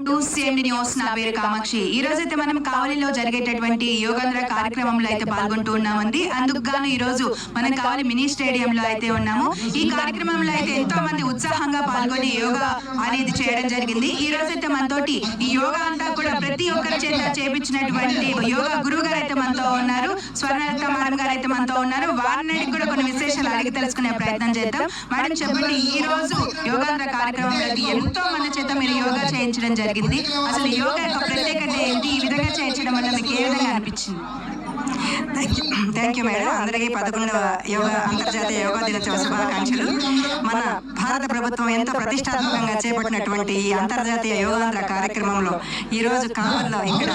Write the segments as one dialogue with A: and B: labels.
A: News నా పేరు కామాక్షి. ఈ రోజు అయితే మనం కావలిలో జరిగేటటువంటి యోగాంధ్ర కార్యక్రమంలో అయితే పాల్గొంటూ ఉన్నామండి. అందుకు గాను ఈ రోజు మనం కావలి మినీ స్టేడియం లో అయితే ఉన్నాము. ఈ కార్యక్రమంలో అయితే ఎంతో మంది ఉత్సాహంగా పాల్గొని యోగా అనేది చేయడం జరిగింది. ఈ రోజు అయితే మనతోటి ఈ యోగా అంతా కూడా ప్రతి ఒక్కరి చేత చేపించినటువంటి యోగా గురువు గారు అయితే మనతో ఉన్నారు. స్వర్ణ గారు అయితే మనతో ఉన్నారు వారిని కూడా కొన్ని విశేషాలు అడిగి తెలుసుకునే ప్రయత్నం చేద్దాం. మేడం చెప్పండి ఈ రోజు యోగాంధ్ర కార్యక్రమంలో ఎంతో మంది చేత మీరు యోగా చేయించడం జరిగింది. అసలు యోగా యొక్క ప్రత్యేకత ఏంటి? ఈ విధంగా చేయించడం వల్ల మీకు ఏ విధంగా అనిపించింది?
B: థ్యాంక్ యూ మేడం అందరికీ పదకొండవ యోగా అంతర్జాతీయ యోగా దినోత్సవ శుభాకాంక్షలు. మన భారత ప్రభుత్వం ఎంతో ప్రతిష్టాత్మకంగా చేపట్టినటువంటి ఈ అంతర్జాతీయ యోగాంధ్ర కార్యక్రమంలో ఈ రోజు కావల్లో ఇక్కడ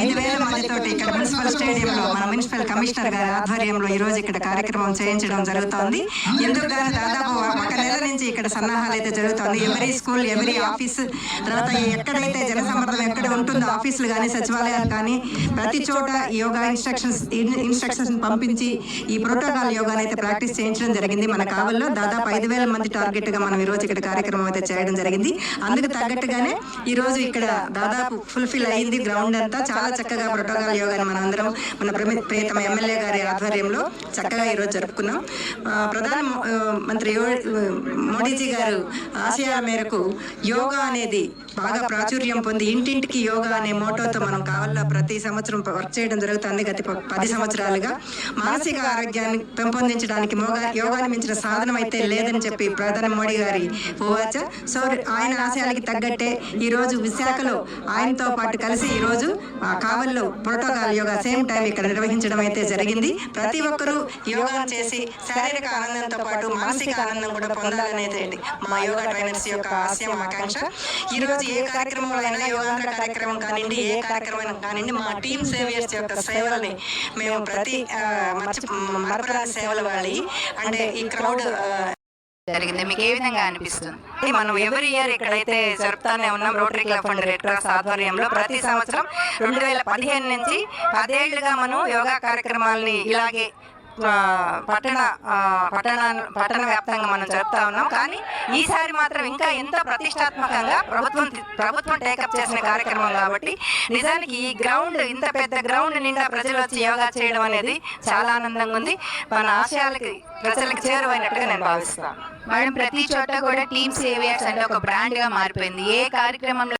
B: ఐదు వేల మందితో ఇక్కడ మున్సిపల్ స్టేడియంలో మన మున్సిపల్ కమిషనర్ గారి ఆధ్వర్యంలో ఈ రోజు ఇక్కడ కార్యక్రమం చేయించడం జరుగుతోంది. ఎందుకు దాదాపు ఒక నెల నుంచి ఇక్కడ సన్నాహాలు అయితే జరుగుతోంది. ఎవరీ స్కూల్ ఎవరీ ఆఫీస్ తర్వాత ఎక్కడైతే జనసమ్మర్దం ఎక్కడ ఉంటుందో ఆఫీసులు కానీ సచివాలయాలు కానీ ప్రతి చోట యోగా యోగా ఇన్స్ట్రక్షన్స్ ఇన్స్ట్రక్షన్స్ పంపించి ఈ ప్రోటోకాల్ యోగాని అయితే ప్రాక్టీస్ చేయించడం జరిగింది. మన కావల్లో దాదాపు ఐదు వేల మంది టార్గెట్గా మనం ఈరోజు ఇక్కడ కార్యక్రమం అయితే చేయడం జరిగింది. అందుకు తగ్గట్టుగానే ఈ రోజు ఇక్కడ దాదాపు ఫుల్ఫిల్ అయింది గ్రౌండ్ అంతా. చాలా చక్కగా ప్రోటోకాల్ యోగాని మనం అందరం మన ప్రియతమ ఎమ్మెల్యే గారి ఆధ్వర్యంలో చక్కగా ఈ రోజు జరుపుకున్నాం. ప్రధాన మంత్రి యో- మోడీజీ గారు ఆశయాల మేరకు యోగా అనేది బాగా ప్రాచుర్యం పొంది ఇంటింటికి యోగా అనే మోటోతో మనం కావాల ప్రతి సంవత్సరం వర్క్ చేయడం జరుగుతుంది. గత పది సంవత్సరాలుగా మానసిక ఆరోగ్యాన్ని పెంపొందించడానికి మోగా యోగాని మించిన సాధనం అయితే లేదని చెప్పి ప్రధాని మోడీ గారి పోవాచ సో ఆయన ఆశయాలకి తగ్గట్టే ఈ రోజు విశాఖలో ఆయనతో పాటు కలిసి ఈ రోజు ఆ కావల్లో ప్రోటోకాల్ యోగా సేమ్ టైం ఇక్కడ నిర్వహించడం అయితే జరిగింది. ప్రతి ఒక్కరూ యోగా చేసి శారీరక ఆనందంతో పాటు మానసిక ఆనందం కూడా పొందాలనేది మా యోగా ట్రైనర్స్ యొక్క ఆశయం ఆకాంక్ష. ఈ రోజు ఏ కార్యక్రమంలో అయినా యోగాంధ్ర కార్యక్రమం కానివ్వండి ఏ కార్యక్రమం కానివ్వండి మా టీమ్ సేవియర్స్ యొక్క సేవల్ని మేము ప్రతి ఆ, మర్చి మరపురాని సేవల వాళ్ళి అంటే ఈ క్రౌడ్
A: జరిగింది. మీకు ఏ విధంగా అనిపిస్తుంది?
B: మనం ఎవరి ఇయర్ ఇక్కడైతే జరుపుతానే ఉన్నాం rotary club and red cross ఆధ్వర్యంలో ప్రతి సంవత్సరం రెండు వేల పదిహేను నుంచి పదేళ్ళుగా మనం యోగా కార్యక్రమాలని ఇలాగే పట్టణ ఆ, పట్టణ పట్టణ వ్యాప్తంగా మనం జరుపుతా ఉన్నాం. కానీ ఈసారి మాత్రం ఇంకా ఎంత ప్రతిష్టాత్మకంగా ప్రభుత్వం ప్రభుత్వం టేకప్ చేసిన కార్యక్రమం కాబట్టి నిజానికి ఈ గ్రౌండ్ ఇంత పెద్ద గ్రౌండ్ నిండా ప్రజలు వచ్చి యోగా చేయడం అనేది చాలా ఆనందంగా ఉంది. మన ఆశయాలకి ప్రజలకు చేరువైనట్టుగా నేను భావిస్తాను
A: మేడం ప్రతి చోట కూడా టీమ్ సేవియర్స్ అంటే ఒక బ్రాండ్గా మారిపోయింది. ఏ కార్యక్రమంలో